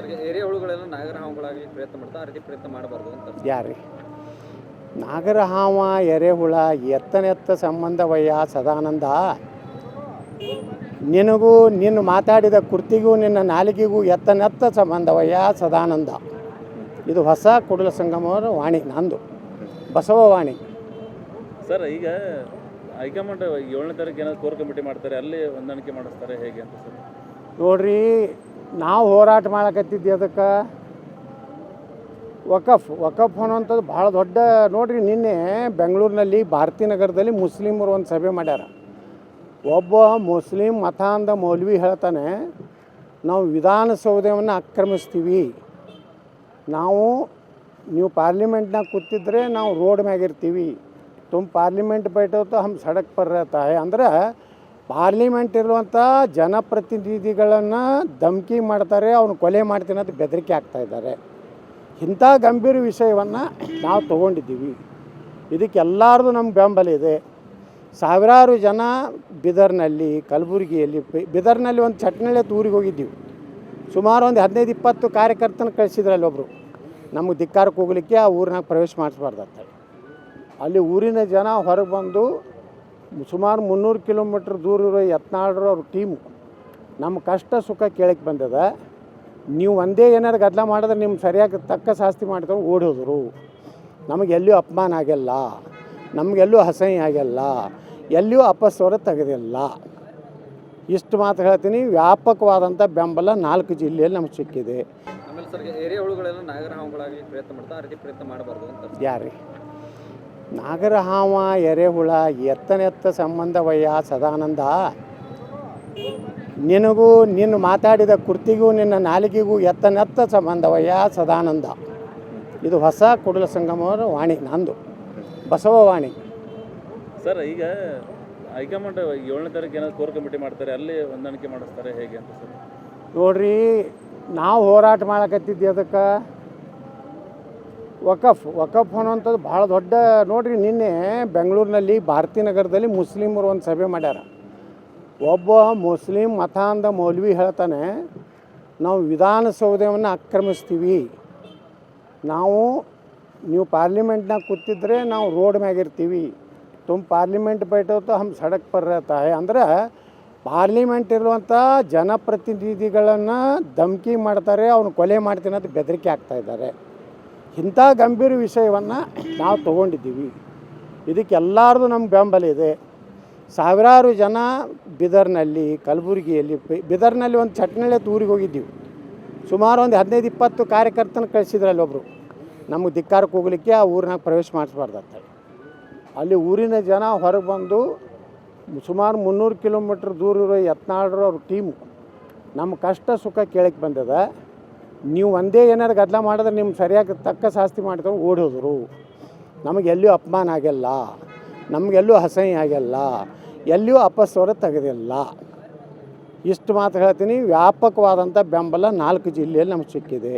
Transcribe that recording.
Sir ಎರೆಹುಳುಗಳೆಲ್ಲ ನಾಗರ ಹಾವುಗಳಾಗಲಿ ಪ್ರಯತ್ನ ಮಾಡ್ತಾ ಆ ರೀತಿ ಪ್ರಯತ್ನ ಮಾಡಬಾರ್ದು ಅಂತ ಯಾರಿ ನಾಗರಹಾವ ಎರೆಹುಳ ಎತ್ತನೆತ್ತ ಸಂಬಂಧವಯ್ಯ ಸದಾನಂದ. ನಿನಗೂ ನಿನ್ನ ಮಾತಾಡಿದ ಕುರ್ತಿಗೂ ನಿನ್ನ ನಾಲಿಗೆಗೂ ಎತ್ತನೆತ್ತ ಸಂಬಂಧವಯ್ಯ ಸದಾನಂದ. ಇದು ಹೊಸ ಕುಡಲ ಸಂಗಮವರ ವಾಣಿ ನಂದು. ಬಸವವಾಣಿ ಸರ್ ಈಗ ಹೈಕಮಾಂಡ್ ಏಳನೇ ತಾರೀಕು ಏನಾದ್ರು ಕೋರ್ ಕಮಿಟಿ ಮಾಡ್ತಾರೆ ಅಲ್ಲಿ ಹೊಂದಾಣಿಕೆ ಮಾಡಿಸ್ತಾರೆ ಹೇಗೆ ಅಂತ ಸರ್? ನೋಡ್ರಿ ನಾವು ಹೋರಾಟ ಮಾಡಕತ್ತಿದ್ದು ಅದಕ್ಕೆ. ವಕಫ್ ವಕಫ್ ಅನ್ನೋಂಥದ್ದು ಭಾಳ ದೊಡ್ಡ, ನೋಡಿರಿ ನಿನ್ನೆ ಬೆಂಗಳೂರಿನಲ್ಲಿ ಭಾರತೀನಗರದಲ್ಲಿ ಮುಸ್ಲಿಮರು ಒಂದು ಸಭೆ ಮಾಡ್ಯಾರ. ಒಬ್ಬ ಮುಸ್ಲಿಂ ಮತಾಂಧ ಮೌಲ್ವಿ ಹೇಳ್ತಾನೆ, ನಾವು ವಿಧಾನಸೌಧವನ್ನು ಆಕ್ರಮಿಸ್ತೀವಿ. ನಾವು, ನೀವು ಪಾರ್ಲಿಮೆಂಟ್ನಾಗ ಕೂತಿದ್ರೆ ನಾವು ರೋಡ್ ಮ್ಯಾಗಿರ್ತೀವಿ ತುಂಬ ಪಾರ್ಲಿಮೆಂಟ್ ಬೈಟ್ ಹೋತು ಹಮ್ ಸಡಕ್ ಪರ್ರತಾಯ ಅಂದ್ರೆ ಪಾರ್ಲಿಮೆಂಟ್ ಇರುವಂಥ ಜನಪ್ರತಿನಿಧಿಗಳನ್ನು ಧಮಕಿ ಮಾಡ್ತಾರೆ, ಅವನು ಕೊಲೆ ಮಾಡ್ತೀನಿ ಅಂತ ಬೆದರಿಕೆ ಇದ್ದಾರೆ. ಇಂಥ ಗಂಭೀರ ವಿಷಯವನ್ನು ನಾವು ತೊಗೊಂಡಿದ್ದೀವಿ. ಇದಕ್ಕೆಲ್ಲರದು ನಮ್ಮ ಬೆಂಬಲ ಇದೆ. ಸಾವಿರಾರು ಜನ ಬಿದರ್ನಲ್ಲಿ, ಕಲಬುರಗಿಯಲ್ಲಿ ಬಿದರ್ನಲ್ಲಿ ಒಂದು ಚಟ್ನಳ್ಳಿ ಊರಿಗೆ ಹೋಗಿದ್ದೀವಿ. ಸುಮಾರು ಒಂದು ಹದಿನೈದು, ಇಪ್ಪತ್ತು ಕಾರ್ಯಕರ್ತನ ಕಳಿಸಿದ್ರಲ್ಲಿ ಒಬ್ಬರು ನಮಗೆ ಧಿಕ್ಕಾರಕ್ಕೆ ಹೋಗ್ಲಿಕ್ಕೆ ಆ ಊರಿನಾಗ ಪ್ರವೇಶ ಮಾಡಿಸ್ಬಾರ್ದಂತೆ ಅಲ್ಲಿ ಊರಿನ ಜನ ಹೊರಗೆ ಬಂದು ಸುಮಾರು ಮುನ್ನೂರು ಕಿಲೋಮೀಟ್ರ್ ದೂರ ಇರೋ ಯತ್ನಾಳ್ರು ಅವ್ರ ಟೀಮು. ನಮ್ಮ ಕಷ್ಟ ಸುಖ ಕೇಳಕ್ಕೆ ಬಂದದ. ನೀವು ಒಂದೇ ಏನಾರು ಗದ್ದಲ ಮಾಡಿದ್ರೆ ನಿಮ್ಮ ಸರಿಯಾಗಿ ತಕ್ಕ ಶಾಸ್ತಿ ಮಾಡಿದ್ರೆ ಓಡೋದ್ರು ಹೋದರು. ನಮಗೆ ಎಲ್ಲಿಯೂ ಅಪಮಾನ ಆಗಿಲ್ಲ. ನಮಗೆಲ್ಲೂ ಅಸಹ್ಯ ಆಗಿಲ್ಲ. ಎಲ್ಲಿಯೂ ಅಪಸ್ವರ ತೆಗೆದಿಲ್ಲ. ಇಷ್ಟು ಮಾತು ಹೇಳ್ತೀನಿ. ವ್ಯಾಪಕವಾದಂಥ ಬೆಂಬಲ ನಾಲ್ಕು ಜಿಲ್ಲೆಯಲ್ಲಿ ನಮ್ಗೆ ಸಿಕ್ಕಿದೆ. ಆಮೇಲೆ ಸರ್ ಎರೆಹುಳುಗಳೆಲ್ಲ ನಾಗರ ಹಾವುಗಳಾಗಲಿ ಪ್ರಯತ್ನ ಮಾಡ್ತಾ ಆ ರೀತಿ ಪ್ರಯತ್ನ ಮಾಡಬಾರ್ದು ಅಂತ. ಯಾರಿ ನಾಗರಹಾವ ಎರೆಹುಳ ಎತ್ತನೆತ್ತ ಸಂಬಂಧವಯ್ಯ ಸದಾನಂದ. ನಿನಗೂ ನಿನ್ನ ಮಾತಾಡಿದ ಕುರ್ತಿಗೂ ನಿನ್ನ ನಾಲಿಗೆಗೂ ಎತ್ತನೆತ್ತ ಸಂಬಂಧವಯ್ಯ ಸದಾನಂದ. ಇದು ಹೊಸ ಕುಡಲ ಸಂಗಮವರ ವಾಣಿ ನಂದು. ಬಸವ ವಾಣಿ. ಸರ್ ಈಗ ಹೈಕಮಾಂಡ್ ಏಳನೇ ತಾರೀಕು ಏನಾದ್ರು ಕೋರ್ ಕಮಿಟಿ ಮಾಡ್ತಾರೆ ಅಲ್ಲಿ ಹೊಂದಾಣಿಕೆ ಮಾಡಿಸ್ತಾರೆ ಹೇಗೆ ಅಂತ ಸರ್? ನೋಡ್ರಿ ನಾವು ಹೋರಾಟ ಮಾಡಕತ್ತಿದ್ದೆ ಅದಕ್ಕೆ. ವಕಫ್ ವಕಫ್ ಅನ್ನೋಂಥದ್ದು ಭಾಳ ದೊಡ್ಡ ನೋಡಿರಿ, ನಿನ್ನೆ ಬೆಂಗಳೂರಿನಲ್ಲಿ ಭಾರತೀನಗರದಲ್ಲಿ ಮುಸ್ಲಿಮರು ಒಂದು ಸಭೆ ಮಾಡ್ಯಾರ. ಒಬ್ಬ ಮುಸ್ಲಿಂ ಮತಾಂಧ ಮೌಲ್ವಿ ಹೇಳ್ತಾನೆ, ನಾವು ವಿಧಾನಸೌಧವನ್ನು ಆಕ್ರಮಿಸ್ತೀವಿ. ನಾವು, ನೀವು ಪಾರ್ಲಿಮೆಂಟ್ನಾಗ ಕೂತಿದ್ರೆ ನಾವು ರೋಡ್ ಮ್ಯಾಗಿರ್ತೀವಿ. ತುಂಬ ಪಾರ್ಲಿಮೆಂಟ್ ಬೈಠೋತು ಹಮ್ ಸಡಕ್ ಬರ್ರತಾಯ ಅಂದ್ರೆ ಪಾರ್ಲಿಮೆಂಟ್ ಇರುವಂಥ ಜನಪ್ರತಿನಿಧಿಗಳನ್ನು ಧಮಕಿ ಮಾಡ್ತಾರೆ, ಅವನು ಕೊಲೆ ಮಾಡ್ತೀನಿ ಅಂತ ಬೆದರಿಕೆ ಆಗ್ತಾಯಿದ್ದಾರೆ ಇಂಥ ಗಂಭೀರ ವಿಷಯವನ್ನು ನಾವು ತಗೊಂಡಿದ್ದೀವಿ. ಇದಕ್ಕೆಲ್ಲರದು ನಮ್ಮ ಬೆಂಬಲ ಇದೆ. ಸಾವಿರಾರು ಜನ ಬಿದರ್ನಲ್ಲಿ, ಕಲಬುರಗಿಯಲ್ಲಿ ಬಿದರ್ನಲ್ಲಿ ಒಂದು ಚಟ್ನಳ್ಳಿ ಊರಿಗೆ ಹೋಗಿದ್ದೀವಿ. ಸುಮಾರು ಒಂದು ಹದಿನೈದು, ಇಪ್ಪತ್ತು ಕಾರ್ಯಕರ್ತನ ಕಳಿಸಿದ್ರಲ್ಲಿ ಒಬ್ಬರು ನಮಗೆ ಧಿಕ್ಕಾರಕ್ಕೆ ಹೋಗ್ಲಿಕ್ಕೆ ಆ ಊರಿನಾಗ ಪ್ರವೇಶ ಮಾಡಿಸ್ಬಾರ್ದಂತ ಅಲ್ಲಿ ಊರಿನ ಜನ ಹೊರಗೆ ಬಂದು ಸುಮಾರು ಮುನ್ನೂರು ಕಿಲೋಮೀಟ್ರ್ ದೂರ ಇರೋ ಯತ್ನಾಳ್ರು ಅವ್ರ ಟೀಮು, ನಮ್ಮ ಕಷ್ಟ ಸುಖ ಕೇಳಕ್ಕೆ ಬಂದದ. ನೀವು ಒಂದೇ ಏನಾದ್ರು ಗದ್ದಲ ಮಾಡಿದ್ರೆ ನಿಮ್ಗೆ ಸರಿಯಾಗಿ ತಕ್ಕ ಶಾಸ್ತಿ ಮಾಡ್ಕೊಂಡು ಓಡೋದ್ರು ನಮಗೆಲ್ಲೂ ಅಪಮಾನ ಆಗಿಲ್ಲ. ನಮಗೆಲ್ಲೂ ಅಸಹ್ಯ ಆಗಿಲ್ಲ. ಎಲ್ಲಿಯೂ ಅಪಸ್ವರ ತೆಗೆದಿಲ್ಲ. ಇಷ್ಟು ಮಾತು ಹೇಳ್ತೀನಿ. ವ್ಯಾಪಕವಾದಂಥ ಬೆಂಬಲ ನಾಲ್ಕು ಜಿಲ್ಲೆಯಲ್ಲಿ ನಮ್ಗೆ ಸಿಕ್ಕಿದೆ.